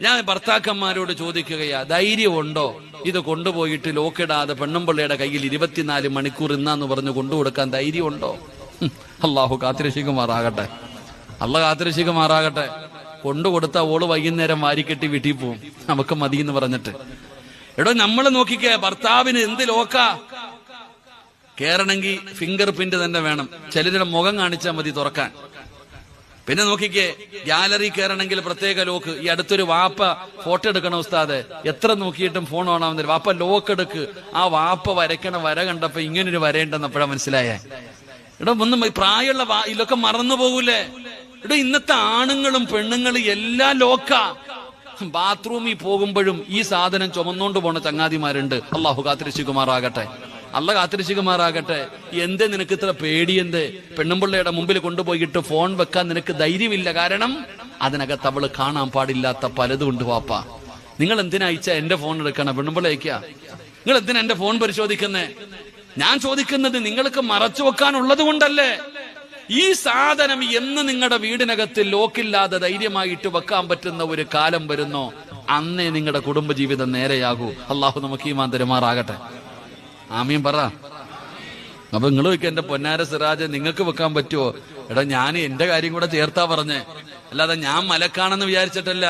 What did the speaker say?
ഞാൻ ഭർത്താക്കന്മാരോട് ചോദിക്കുകയാ ധൈര്യമുണ്ടോ? ഇത് കൊണ്ടുപോയിട്ട് ലോക്കിടാതെ പെണ്ണുമ്പിള്ളയുടെ കയ്യിൽ ഇരുപത്തിനാല് മണിക്കൂർ ഇന്നാന്ന് പറഞ്ഞു കൊണ്ടുകൊടുക്കാൻ ധൈര്യമുണ്ടോ? അള്ളാഹു കാത്തിരക്ഷിക്കുമാറാകട്ടെ. അള്ള കാത്തിരക്ഷിക്കുമാറാകട്ടെ. കൊണ്ടുകൊടുത്ത ഓൾ വൈകുന്നേരം വാരിക്കെട്ടി വീട്ടിൽ പോവും. നമുക്ക് മതി എന്ന് പറഞ്ഞിട്ട്. എടോ നമ്മൾ നോക്കിക്കേ ഭർത്താവിന് എന്ത് ലോക്ക? കേറണമെങ്കിൽ ഫിംഗർ പ്രിന്റ് തന്നെ വേണം. ചിലരുടെ മുഖം കാണിച്ചാൽ മതി തുറക്കാൻ. പിന്നെ നോക്കിക്കേ ഗാലറി കയറണമെങ്കിൽ പ്രത്യേക ലോക്ക് ഈ അടുത്തൊരു വാപ്പ ഫോട്ടോ എടുക്കണം ഉസ്താദ്. എത്ര നോക്കിയിട്ടും ഫോൺ ഓണാവുന്നില്ല വാപ്പ ലോക്ക് എടുക്ക്. ആ വാപ്പ വരയ്ക്കണ വര കണ്ടപ്പോ ഇങ്ങനൊരു വരയുണ്ടെന്ന് അപ്പോഴാ മനസ്സിലായേ? എടാ ഒന്നും പ്രായമുള്ള ഇതിലൊക്കെ മറന്നു പോകൂലേ? എടാ ഇന്നത്തെ ആണുങ്ങളും പെണ്ണുങ്ങളും എല്ലാ ലോക്കാ ബാത്റൂമിൽ പോകുമ്പോഴും ഈ സാധനം ചുമന്നുകൊണ്ട് പോണ ചങ്ങാതിമാരുണ്ട്. അള്ളാഹു കാത്തിരശികുമാറാകട്ടെ അല്ല കാത്തിരശികുമാറാകട്ടെ എന്തേ നിനക്ക് ഇത്ര പേടിയെന്ത് പെണ്ണുമ്പിള്ളയുടെ മുമ്പിൽ കൊണ്ടുപോയിട്ട് ഫോൺ വെക്കാൻ നിനക്ക് ധൈര്യമില്ല. കാരണം അതിനകത്ത് അവൾ കാണാൻ പാടില്ലാത്ത പലതും ഉണ്ട് വാപ്പ. നിങ്ങൾ എന്തിനാ അയച്ച എന്റെ ഫോൺ എടുക്കണം? പെണ്ണുമ്പിള്ള അയക്കുക നിങ്ങൾ എന്തിനാ എന്റെ ഫോൺ പരിശോധിക്കുന്നേ? ഞാൻ ചോദിക്കുന്നത് നിങ്ങൾക്ക് മറച്ചു വെക്കാനുള്ളത് കൊണ്ടല്ലേ? ഈ സാധനം എന്ന് നിങ്ങളുടെ വീടിനകത്ത് ലോക്കില്ലാതെ ധൈര്യമായിട്ട് വെക്കാൻ പറ്റുന്ന ഒരു കാലം വരുന്നോ? അന്നേ നിങ്ങളുടെ കുടുംബജീവിതം നേരെയാകൂ. അള്ളാഹു നമുക്ക് ഈ മാന്തരമാറാകട്ടെ ആമീൻ പറ. അപ്പൊ നിങ്ങൾ വെക്കുക എന്റെ പൊന്നാര സിറാജ് നിങ്ങൾക്ക് വെക്കാൻ പറ്റുമോ എടാ ഞാൻ എന്റെ കാര്യം കൂടെ ചേർത്താ പറഞ്ഞേ. അല്ലാതെ ഞാൻ മലക്കാണെന്ന് വിചാരിച്ചിട്ടല്ല.